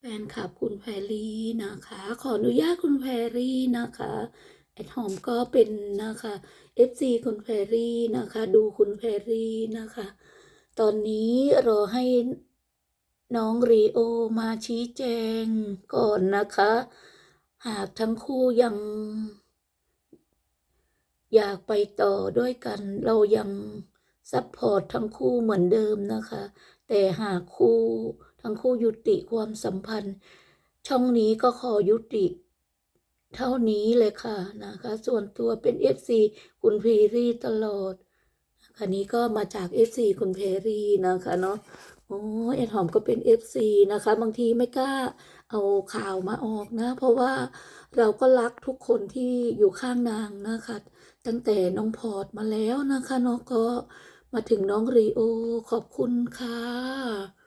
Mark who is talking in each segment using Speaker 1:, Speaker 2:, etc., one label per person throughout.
Speaker 1: แฟนคลับคุณแพรรี่นะคะ ขออนุญาตคุณแพรรี่นะคะแอดหอมก็เป็นนะคะ FC คุณแพรรี่นะคะ ดูคุณแพรรี่นะคะ ตอนนี้รอให้น้องรีโอมาชี้แจงก่อนนะคะ หากทั้งคู่ยัง อยากไปต่อด้วยกัน เรายังซัพพอร์ตทั้งคู่เหมือนเดิมนะคะ แต่หากคู่ ทั้งคู่ยุติความสัมพันธ์ ช่องนี้ก็ขอยุติเท่านี้เลยค่ะนะคะ ส่วนตัวเป็น FC คุณเพรีตลอดคันนี้ก็มาจาก FC คุณเพรีนะคะเนาะโอ้เอ็ดหอมก็เป็น FC นะคะ บางทีไม่กล้าเอาข่าวมาออกนะ เพราะว่าเราก็รักทุกคนที่อยู่ข้างนางนะคะ ตั้งแต่น้องพอร์ตมาแล้วนะคะเนาะก็มาถึงน้องรีโอขอบคุณค่ะ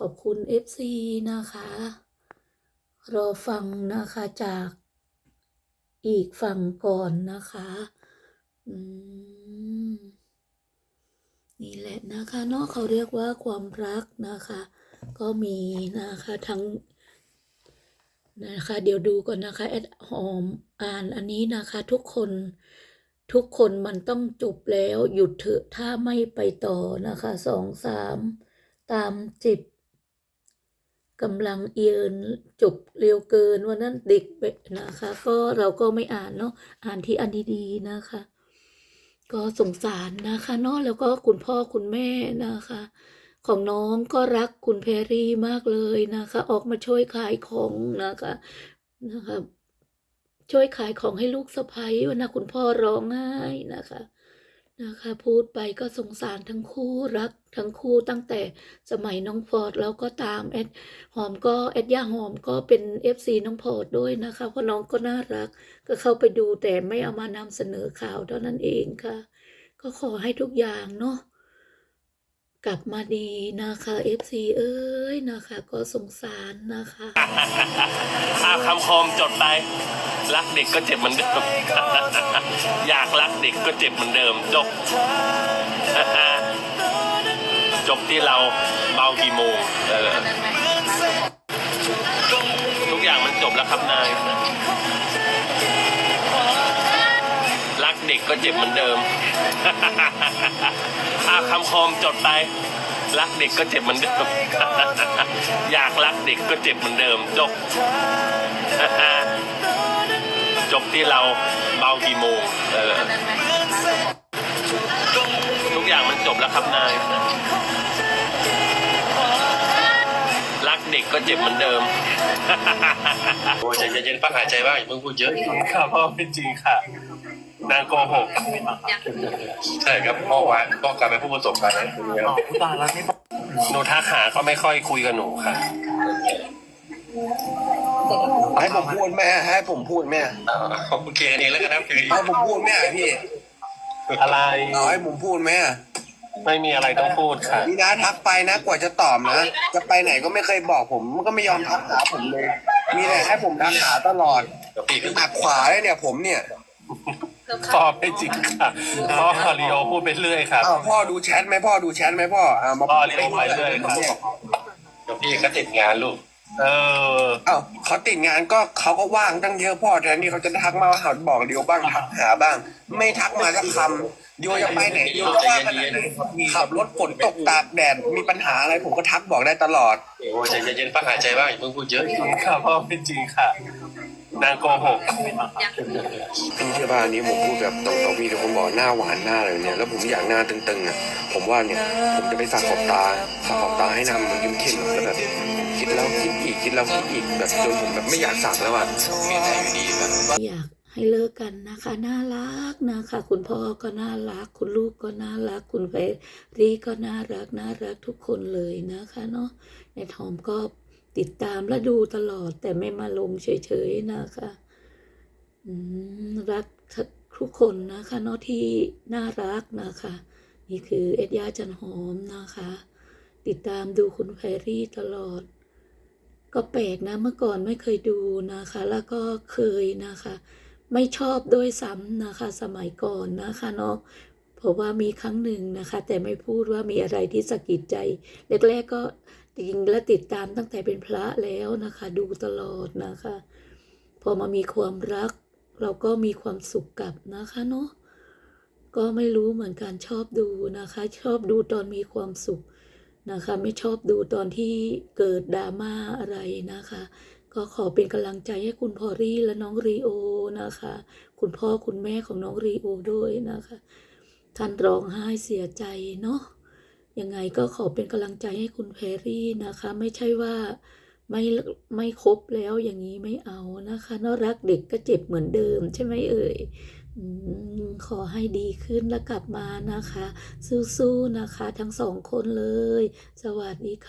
Speaker 1: ขอบคุณ FC นะคะ รอฟังนะคะจากอีกฝั่งก่อนนะคะนี่แหละนะคะเนาะเขาเรียกว่าความรักนะคะ ก็มีนะคะทั้งนะคะ เดี๋ยวดูก่อนนะคะแอดหอมอ่านอันนี้นะคะ ทุกคนทุกคนมันต้องจบแล้วหยุดเถอะถ้าไม่ไปต่อนะคะสองสามตามจิบ กำลังเอียนจบเร็วเกินวันนั้นเด็กนะคะ ก็เราก็ไม่อ่านเนาะอ่านที่อันดีๆนะคะ ก็สงสารนะคะเนาะแล้วก็คุณพ่อคุณแม่นะคะ ของน้องก็รักคุณแพรี่มากเลยนะคะ ออกมาช่วยขายของนะคะนะคะ ช่วยขายของให้ลูกสะใภ้วันนะคุณพ่อร้องไห้นะคะ นะคะพูดไปก็สงสารทั้งคู่รักทั้งคู่ตั้งแต่สมัยน้องพอร์ตแล้วก็ตามแอดหอมก็แอดย่าหอมก็เป็น FC น้องพอร์ตด้วยนะคะเพราะน้องก็น่ารักก็เข้าไปดูแต่ไม่เอามานำเสนอข่าวเท่านั้นเองค่ะ ก็ขอให้ทุกอย่างเนาะ กลับมาดีนะคะ FC เอ้ยนะคะ ก็สงสารนะคะ
Speaker 2: อาคำคมจดไป รักเด็กก็เจ็บเหมือนเดิม อยากรักเด็กก็เจ็บเหมือนเดิมจบ จบที่เราเบากี่โมงทุกอย่างมันจบแล้วครับนาย ด็กก็เจ็บเหมือนเดิม อาคำคมจดไป รักเด็กก็เจ็บเหมือนเดิม อยากรักเด็กก็เจ็บเหมือนเดิม จบ จบที่เราเบากี่โมงเออทุกอย่างมันจบแล้วครับนาย รักเด็กก็เจ็บเหมือนเดิม
Speaker 3: โอ้ยใจเย็นๆพักหายใจบ้างอย่าเพิ่งพูดเยอะ
Speaker 2: ค่ะพ่อเป็นจริงค่ะ นางโกหก
Speaker 3: ใช่ครับพ่อวานพ่อกลารเป็นผู้ประสบการณ์นะตรงนี้ครับ
Speaker 4: ตายแล้วนี่
Speaker 2: หนูทักหาก็ไม่ค่อยคุยกับหนูค่ะ
Speaker 5: ให้ผมพูดแม่ ให้ผมพูดแม่
Speaker 3: เอาเอาโอเคเองแล้วกันนะคือ
Speaker 5: ให้ผมพูดแม่พี่
Speaker 2: อะไร
Speaker 5: เอาให้ผมพูดแม่
Speaker 2: ไม่มีอะไรต้องพูดค่ะ
Speaker 5: นี่นะทักไปนะกว่าจะตอบนะจะไปไหนก็ไม่เคยบอกผมมันก็ไม่ยอมทักหาผมเลย มีแต่ให้ผมทักหาตลอด
Speaker 3: เดี๋ยวพี่ขึ้น
Speaker 5: หักขวาเลยเนี่ยผมเนี่ย
Speaker 2: พ่อไม่จริงค่ะพ่อคาริโอพูดไปเรื่อยครับ
Speaker 5: อ้าวพ่อดูแชทไหมพ่อดูแชทไหมพ่ออ่ามา
Speaker 2: พ่อเรียกไปเรื่อยครับ
Speaker 3: เดี๋ยวพี่ก็ติดงานลูก
Speaker 2: เออ
Speaker 5: อ้าวเขาติดงานก็เขาก็ว่างตั้งเยอะพ่อแทนที่เขาจะทักมาหาบอกเดียวบ้างทักหาบ้าง ไม่ทักมาสักคำเดียวจะไปไหนเดียวจะว่าขนาดไหนขับรถฝนตกตากแดดมีปัญหาอะไรผมก็ทักบอกได้ตลอด
Speaker 3: โอ้ยใจเย็นๆพักหายใจบ้างอย่าเพิ่งพูดเยอะ
Speaker 2: ค่ะพ่อเป็นจริงค่ะ นางโกหก
Speaker 5: พี่เชื่อป่ะอันนี้ผมพูดแบบตรงๆมีแต่คนบอกหน้าหวานหน้าอะไรเนี่ยแล้วผมอยากหน้าตึงๆอะผมว่าเนี่ยผมจะไปสักขอบตาสักขอบตาให้หน้ามันยิ้มเข้มๆแล้วแบบคิดแล้วคิดอีกคิดแล้วคิดอีกแบบจนผมแบบไม่อยากสักแล้วอะ
Speaker 3: มีแต่อยู่ดีแบบ
Speaker 1: อยากให้เลิกกันนะคะน่ารักนะคะ คุณพ่อก็น่ารัก คุณลูกก็น่ารัก คุณแพรรี่ก็น่ารักน่ารักทุกคนเลยนะคะเนาะในทอมก็ ติดตามและดูตลอดแต่ไม่มาลงเฉยๆนะคะรักทุกคนนะคะเนาะที่น่ารักนะคะ นี่คือเอ็ดยาจันหอมนะคะ ติดตามดูคุณแพรรี่ตลอด ก็แปลกนะเมื่อก่อนไม่เคยดูนะคะ แล้วก็เคยนะคะ ไม่ชอบด้วยซ้ำนะคะ สมัยก่อนนะคะเนาะเพราะว่ามีครั้งหนึ่งนะคะ แต่ไม่พูดว่ามีอะไรที่สะกิดใจแรกๆก็ จริงและติดตามตั้งแต่เป็นพระแล้วนะคะ ดูตลอดนะคะ พอมามีความรัก เราก็มีความสุขกับนะคะเนาะก็ไม่รู้เหมือนกันชอบดูนะคะ ชอบดูตอนมีความสุขนะคะ ไม่ชอบดูตอนที่เกิดดราม่าอะไรนะคะ ก็ขอเป็นกำลังใจให้คุณพอรี่และน้องรีโอนะคะ คุณพ่อคุณแม่ของน้องรีโอด้วยนะคะ ท่านร้องไห้เสียใจเนาะ ยังไงก็ขอเป็นกำลังใจให้คุณแพรรี่นะคะ ไม่ใช่ว่าไม่ไม่ครบแล้วอย่างนี้ไม่เอานะคะนอะรักเด็กก็เจ็บเหมือนเดิมใช่ไหมเอ่ยขอให้ดีขึ้นแล้วกลับมานะคะ สู้ๆนะคะ ทั้งสองคนเลย สวัสดีค่ะ